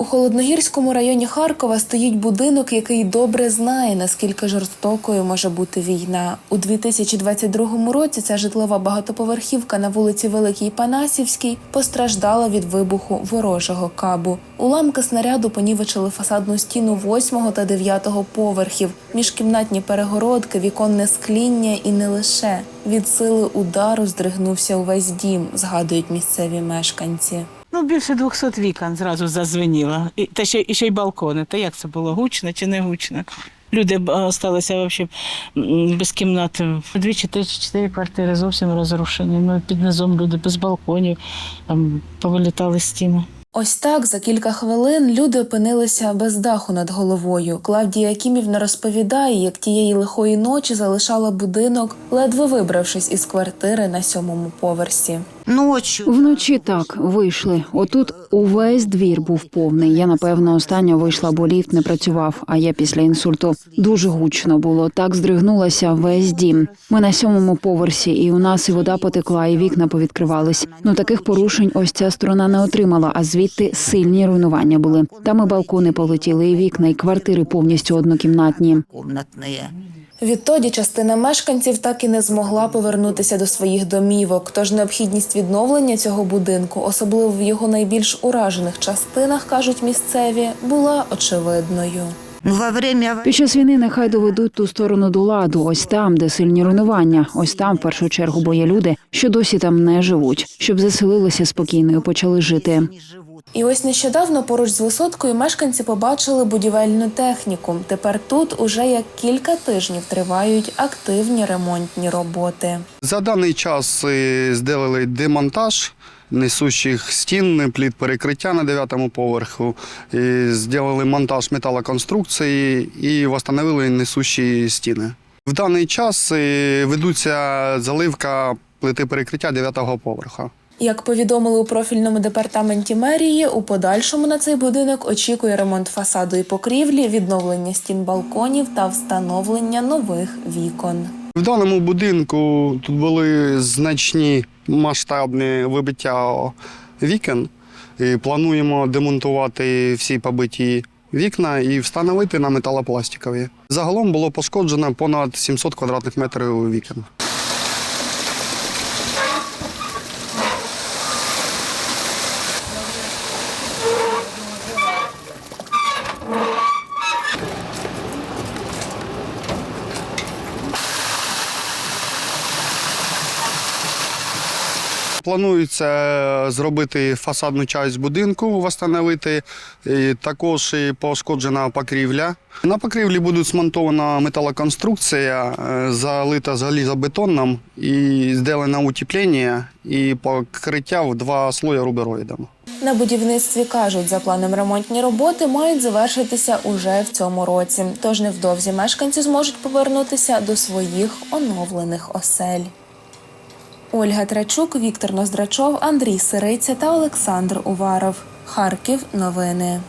У холодногірському районі Харкова стоїть будинок, який добре знає, наскільки жорстокою може бути війна. У 2022 році ця житлова багатоповерхівка на вулиці Великій Панасівській постраждала від вибуху ворожого кабу. Уламки снаряду понівечили фасадну стіну 8 та 9 поверхів, міжкімнатні перегородки, віконне скління і не лише від сили удару здригнувся увесь дім, згадують місцеві мешканці. Ну, більше 200 вікон зразу зазвеніло. І, та ще, і ще й балкони. Та як це було? Гучно чи не гучно? Люди е, взагалі без кімнати. Дві чи три чи чотири квартири зовсім розрушені. Ну, під низом люди без балконів, там повилітали стіни. Ось так за кілька хвилин люди опинилися без даху над головою. Клавдія Якимівна розповідає, як тієї лихої ночі залишала будинок, ледве вибравшись із квартири на сьомому поверсі. Ночі Вночі так вийшли. Отут увесь двір був повний. Я напевно останньо вийшла, бо ліфт не працював. А я після інсульту дуже гучно було. Так здригнулася весь дім. Ми на сьомому поверсі, і у нас і вода потекла, і вікна повідкривались. Ну таких порушень ось ця сторона не отримала. А звідти сильні руйнування були. Там і балкони полетіли, і вікна, і квартири повністю однокімнатні. комнатні. Відтоді частина мешканців так і не змогла повернутися до своїх домівок. Тож необхідність відновлення цього будинку, особливо в його найбільш уражених частинах, кажуть місцеві, була очевидною. Під час війни нехай доведуть ту сторону до ладу. Ось там, де сильні руйнування. Ось там, в першу чергу, бо є люди, що досі там не живуть, щоб заселилися спокійно і почали жити. І ось нещодавно поруч з висоткою мешканці побачили будівельну техніку. Тепер тут уже як кілька тижнів тривають активні ремонтні роботи. За даний час е, зробили демонтаж несущих стін, пліт перекриття на 9 поверху, і зробили монтаж металоконструкції і встановили несущі стіни. В даний час е, ведуться заливка плити перекриття 9 поверха. Як повідомили у профільному департаменті мерії, у подальшому на цей будинок очікує ремонт фасаду і покрівлі, відновлення стін балконів та встановлення нових вікон. В даному будинку тут були значні масштабні вибиття вікон. І плануємо демонтувати всі побиті вікна і встановити на металопластикові. Загалом було пошкоджено понад 700 квадратних метрів вікон. Планується зробити фасадну часть будинку, встановити. Також і пошкоджена покрівля. На покрівлі буде смонтована металоконструкція, е, залита залізобетоном і зроблено утеплення і покриття в два слої рубероїдом. На будівництві кажуть, за планом ремонтні роботи мають завершитися уже в цьому році. Тож невдовзі мешканці зможуть повернутися до своїх оновлених осель. Ольга Трачук, Віктор Ноздрачов, Андрій Сириця та Олександр Уваров. Харків. Новини.